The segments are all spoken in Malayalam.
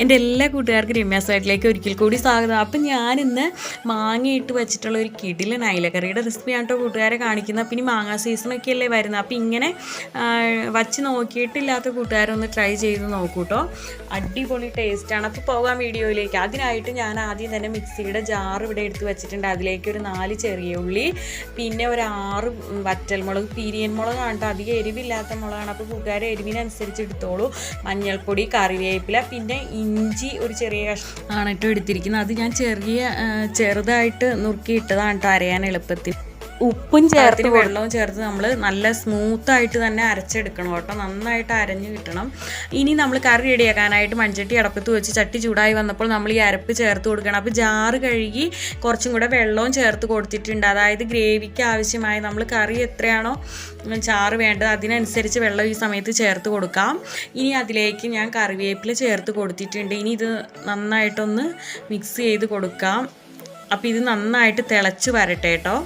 എന്റെ എല്ലാ കൂട്ടുകാർക്കും രമ്യ സൈഡിലേക്ക് ഒരിക്കൽ കൂടി സ്വാഗതം. അപ്പം ഞാനിന്ന് മാങ്ങയിട്ട് വെച്ചിട്ടുള്ള ഒരു കിടിലൻ അയിലക്കറിയുടെ റെസിപ്പിയാണ് കേട്ടോ കൂട്ടുകാരെ കാണിക്കുന്നത്. ഇനി മാങ്ങ സീസണൊക്കെ അല്ലേ വരുന്നത്. അപ്പം ഇങ്ങനെ വച്ച് നോക്കിയിട്ടില്ലാത്ത കൂട്ടുകാരൊന്ന് ട്രൈ ചെയ്ത് നോക്കൂ കേട്ടോ അടിപൊളി ടേസ്റ്റാണ് അപ്പോൾ പോകാം വീഡിയോയിലേക്ക്. അതിനായിട്ട് ഞാൻ ആദ്യം തന്നെ മിക്സിയുടെ ജാർ ഇവിടെ എടുത്ത് വെച്ചിട്ടുണ്ട്. അതിലേക്ക് ഒരു നാല് ചെറിയ ഉള്ളി പിന്നെ ഒരു ആറ് വറ്റൽമുളക് പീരിയൻ മുളകാണ് കേട്ടോ അധികം എരിവില്ലാത്ത മുളകാണ്. അപ്പോൾ കൂട്ടുകാരെ എരിവിനനുസരിച്ച് എടുത്തോളൂ. മഞ്ഞൾപ്പൊടി കറിവേപ്പില പിന്നെ ഇഞ്ചി ഒരു ചെറിയ കഷ്ണം ആണ് കേട്ടോ എടുത്തിരിക്കുന്നത്. അത് ഞാൻ ചെറിയ ചെറുതായിട്ട് നുറുക്കി ഇട്ടതാണ് കേട്ടോ അരയാൻ എളുപ്പത്തിൽ. ഉപ്പും ചേർത്ത് വെള്ളവും ചേർത്ത് നമ്മൾ നല്ല സ്മൂത്തായിട്ട് തന്നെ അരച്ചെടുക്കണം കേട്ടോ. നന്നായിട്ട് അരഞ്ഞു കിട്ടണം. ഇനി നമ്മൾ കറി റെഡിയാക്കാനായിട്ട് മൺചട്ടി അടപ്പത്ത് വെച്ച് ചട്ടി ചൂടായി വന്നപ്പോൾ നമ്മൾ ഈ അരപ്പ് ചേർത്ത് കൊടുക്കണം. അപ്പോൾ ജാറ് കഴുകി കുറച്ചും കൂടെ വെള്ളവും ചേർത്ത് കൊടുത്തിട്ടുണ്ട്. അതായത് ഗ്രേവിക്ക് ആവശ്യമായ നമ്മൾ കറി എത്രയാണോ ചാറ് വേണ്ടത് അതിനനുസരിച്ച് വെള്ളം ഈ സമയത്ത് ചേർത്ത് കൊടുക്കാം. ഇനി അതിലേക്ക് ഞാൻ കറിവേപ്പില ചേർത്ത് കൊടുത്തിട്ടുണ്ട്. ഇനി ഇത് നന്നായിട്ടൊന്ന് മിക്സ് ചെയ്ത് കൊടുക്കാം. അപ്പോൾ ഇത് നന്നായിട്ട് തിളച്ച് വരട്ടെ കേട്ടോ.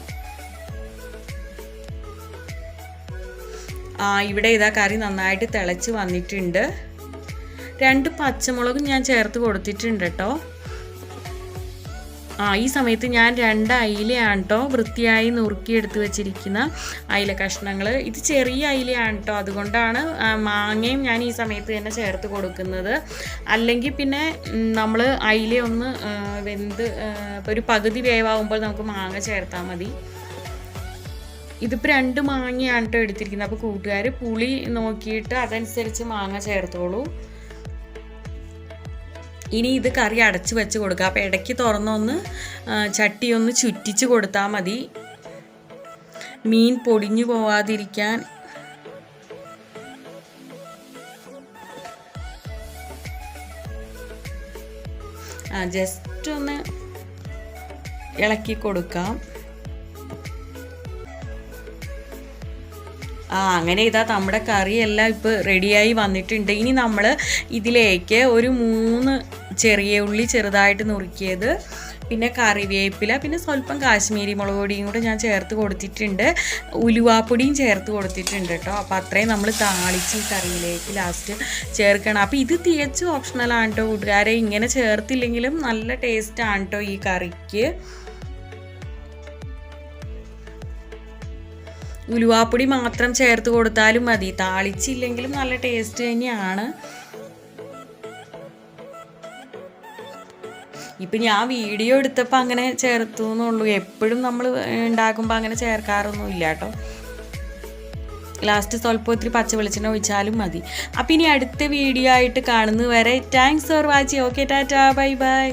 ഇവിടെ ഇതാ കറി നന്നായിട്ട് തിളച്ച് വന്നിട്ടുണ്ട്. രണ്ട് പച്ചമുളകും ഞാൻ ചേർത്ത് കൊടുത്തിട്ടുണ്ട് കേട്ടോ. ആ ഈ സമയത്ത് ഞാൻ രണ്ട് അയിലയാണ് കേട്ടോ വൃത്തിയായി നുറുക്കിയെടുത്ത് വെച്ചിരിക്കുന്ന അയില കഷ്ണങ്ങൾ ഇത് ചെറിയ അയിലയാണ് കേട്ടോ. അതുകൊണ്ടാണ് മാങ്ങയും ഞാൻ ഈ സമയത്ത് തന്നെ ചേർത്ത് കൊടുക്കുന്നത്. അല്ലെങ്കിൽ പിന്നെ നമ്മൾ അയില ഒന്ന് വെന്ത് ഒരു പകുതി വേവാകുമ്പോൾ നമുക്ക് മാങ്ങ ചേർത്താൽ മതി. ഇതിപ്പോൾ രണ്ട് മാങ്ങയാണ് കേട്ടോ എടുത്തിരിക്കുന്നത്. അപ്പോൾ കൂട്ടുകാർ പുളി നോക്കിയിട്ട് അതനുസരിച്ച് മാങ്ങ ചേർത്തോളൂ. ഇനി ഇത് കറി അടച്ച് വെച്ച് കൊടുക്കുക അപ്പോൾ ഇടയ്ക്ക് തുറന്നൊന്ന് ചട്ടി ഒന്ന് ചുറ്റിച്ച് കൊടുത്താൽ മതി. മീൻ പൊടിഞ്ഞു പോവാതിരിക്കാൻ. ജസ്റ്റ് ഒന്ന് ഇളക്കി കൊടുക്കാം. ആ അങ്ങനെ ഇതാ നമ്മുടെ കറിയെല്ലാം ഇപ്പോൾ റെഡിയായി വന്നിട്ടുണ്ട്. ഇനി നമ്മൾ ഇതിലേക്ക് ഒരു മൂന്ന് ചെറിയ ഉള്ളി ചെറുതായിട്ട് നുറുക്കിയത് പിന്നെ കറിവേപ്പില പിന്നെ സ്വല്പം കാശ്മീരി മുളക് പൊടിയും കൂടെ ഞാൻ ചേർത്ത് കൊടുത്തിട്ടുണ്ട്. ഉലുവാപ്പൊടിയും ചേർത്ത് കൊടുത്തിട്ടുണ്ട് കേട്ടോ. അപ്പോൾ അത്രയും നമ്മൾ താളിച്ച് ഈ കറിയിലേക്ക് ലാസ്റ്റ് ചേർക്കണം. അപ്പോൾ ഇത് തികച്ചും ഓപ്ഷണലാണ് കേട്ടോ കൂട്ടുകാരെ. ഇങ്ങനെ ചേർത്തില്ലെങ്കിലും നല്ല ടേസ്റ്റാണ് കേട്ടോ ഈ കറിക്ക്. ഉലുവാപ്പൊടി മാത്രം ചേർത്ത് കൊടുത്താലും മതി. താളിച്ചില്ലെങ്കിലും നല്ല ടേസ്റ്റ് തന്നെയാണ്. ഇപ്പം ഞാൻ വീഡിയോ എടുത്തപ്പോൾ അങ്ങനെ ചേർത്തു എന്നുള്ളൂ. എപ്പോഴും നമ്മൾ ഉണ്ടാക്കുമ്പോൾ അങ്ങനെ ചേർക്കാറൊന്നും ഇല്ല കേട്ടോ. ലാസ്റ്റ് സ്വല്പം ഒത്തിരി പച്ച വെളിച്ചെണ്ണ ഒഴിച്ചാലും മതി. അപ്പം ഇനി അടുത്ത വീഡിയോ ആയിട്ട് കാണുന്നു വരെ thanks for watching okay tata bye bye